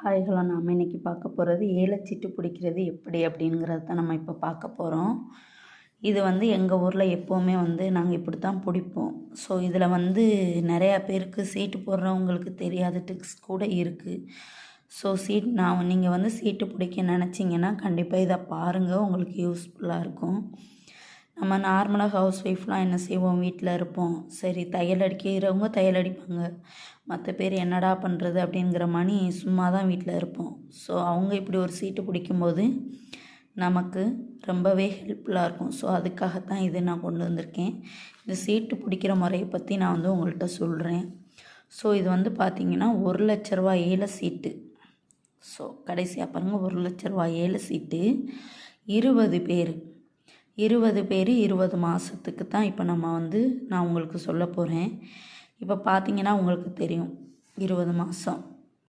Hi hello நாம் இன்றைக்கி பார்க்க போகிறது ஏலச்சீட்டு பிடிக்கிறது எப்படி அப்படிங்கிறது தான் நம்ம இப்போ பார்க்க போகிறோம் இது வந்து எங்கள் ஊரில் எப்போவுமே வந்து நாங்கள் இப்படி தான் பிடிப்போம். ஸோ இதில் வந்து நிறையா பேருக்கு சீட்டு போடுறவங்களுக்கு தெரியாத டிக்ஸ் கூட இருக்குது ஸோ சீட் நான் நீங்கள் வந்து சீட்டு பிடிக்க நினச்சிங்கன்னா கண்டிப்பாக இதை பாருங்கள் உங்களுக்கு யூஸ்ஃபுல்லாக இருக்கும். நம்ம நார்மலாக ஹவுஸ் ஒய்ஃப்லாம் என்ன செய்வோம்? வீட்டில் இருப்போம். சரி தையல் அடிக்கிறவங்க தையல் அடிப்பாங்க. மற்ற பேர் என்னடா பண்ணுறது அப்படிங்கிற மாதிரி சும்மா தான் வீட்டில் இருப்போம். ஸோ அவங்க இப்படி ஒரு சீட்டு பிடிக்கும்போது நமக்கு ரொம்பவே ஹெல்ப்ஃபுல்லாக இருக்கும். ஸோ அதுக்காகத்தான் இது நான் கொண்டு வந்திருக்கேன். இந்த சீட்டு பிடிக்கிற முறையை பற்றி நான் வந்து உங்கள்கிட்ட சொல்கிறேன் ஸோ இது வந்து பார்த்திங்கன்னா ஒரு லட்ச ரூபா ஏழு சீட்டு ஸோ கடைசியாக பாருங்கள் ஒரு லட்ச ரூபா ஏழு சீட்டு இருபது பேர் இருபது பேர் இருபது மாதத்துக்கு தான் இப்போ நம்ம வந்து நான் உங்களுக்கு சொல்ல போகிறேன் இப்போ பார்த்தீங்கன்னா உங்களுக்கு தெரியும். இருபது மாதம்